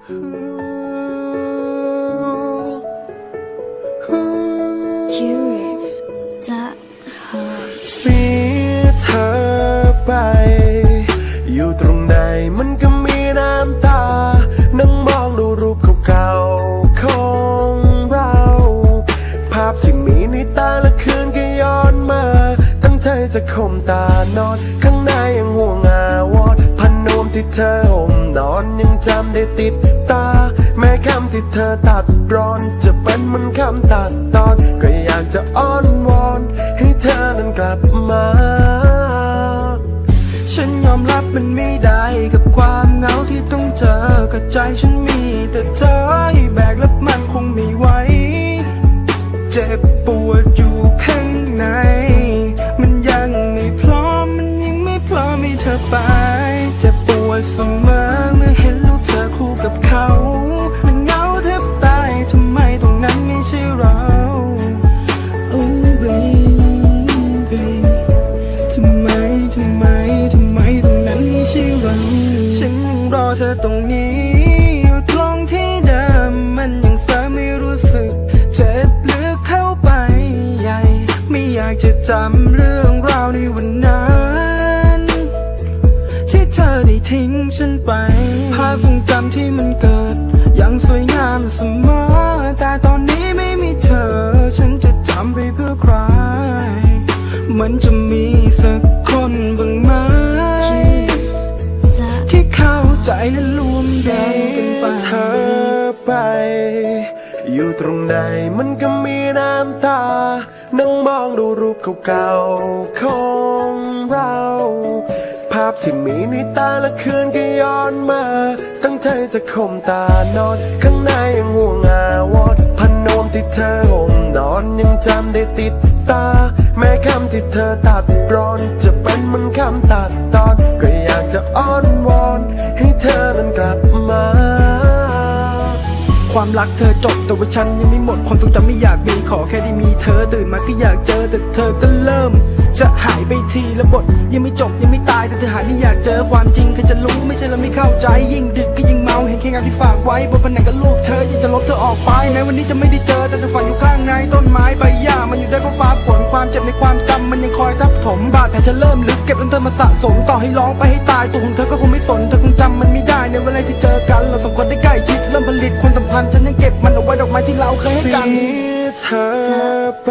เสียเธอไป อยู่ตรงไหนมันก็มีน้ำตา นั่งมองดูรูปเก่าของเรา ภาพที่มีในตาละคืนก็ย้อนมา ตั้งใจจะข่มตานอน ข้างในยังห่วงอาวอรพนมที่เธอห่ม นอนยังจำได้ติดตา แม้คำที่เธอตัดร้อน จะเป็นมันคำตัดตอน ก็อยากจะอ้อนวอน ให้เธอนั้นกลับมา ฉันยอมรับมันไม่ได้กับความเหงาที่ต้องเจอกับใจฉันมีแต่เธอให้แบกแล้วมันคงไม่ไหวเจ็บปวดอยู่ข้างใน มันยังไม่พร้อมมันยังไม่พร้อมให้เธอไปเจ็บปวดเสมอ รงนี้อยู่ตรงที่เดิมมันยังเฟ้อไม่รู้สึก เจ็บลึกเข้าไปใหญ่ ไม่อยากจะจำเรื่องราวในวันนั้น ที่เธอได้ทิ้งฉันไปภาพทรงจำที่มันเกิด ยังสวยงามเสมอ แต่ตอนนี้ไม่มีเธอ ฉันจะจำไปเพื่อใครมันจะมีสักคนบ้างไหมที่เข้าใจและร วมแดงกันไปเธอไป อยู่ตรงไหนมันก็มีน้ำตา นั่งมองดูรูปเก่าๆของเรา ภาพที่มีในตาละคืนก็ย้อนมา ตั้งใจจะข่มตานอน ข้างในยังห่วงอาวรณ์พันโนมที่เธอห่มนอนยังจำได้ติดตา แม้คำที่เธอตัดร้อน จะเป็นมันคำตัดตอน ก็อยากจะอ้อนวอน ให้เธอนั้นกลับมา ความรักเธอจบแต่ว่าฉันยังไม่หมดความทรงจำไม่อยากมีขอแค่ได้มีเธอตื่นมาก็อยากเจอแต่เธอก็เริ่ม จะหายไปทีละบท ยังไม่จบยังไม่ตายแต่เธอหายไม่อยากเจอความจริงใครจะรู้ไม่ใช่เราไม่เข้าใจ ยิ่งดึกก็ยิ่งเมาเห็นแค่งานที่ฝากไว้บนผนังกับลูกเธอยังจะลบเธอออกไปแม้วันนี้จะไม่ได้เจอแต่เธอฝันอยู่ข้างในต้นไม้ใบหญ้ามันอยู่ได้เพราะฟ้า มบาดแผลจะเริ่มลึกเก็บจนเธอมาสะสมต่อให้ร้องไปให้ตายตัวของเธอก็คงไม่สนเธอคงจำมันไม่ได้ในเวลาที่เจอกัน เราสองคนได้ใกล้ชิดเริ่มผลิตความสัมพันธ์ฉันยังเก็บมันเอาไว้ดอกไม้ที่เราเคยให้เสีกันยเธอไป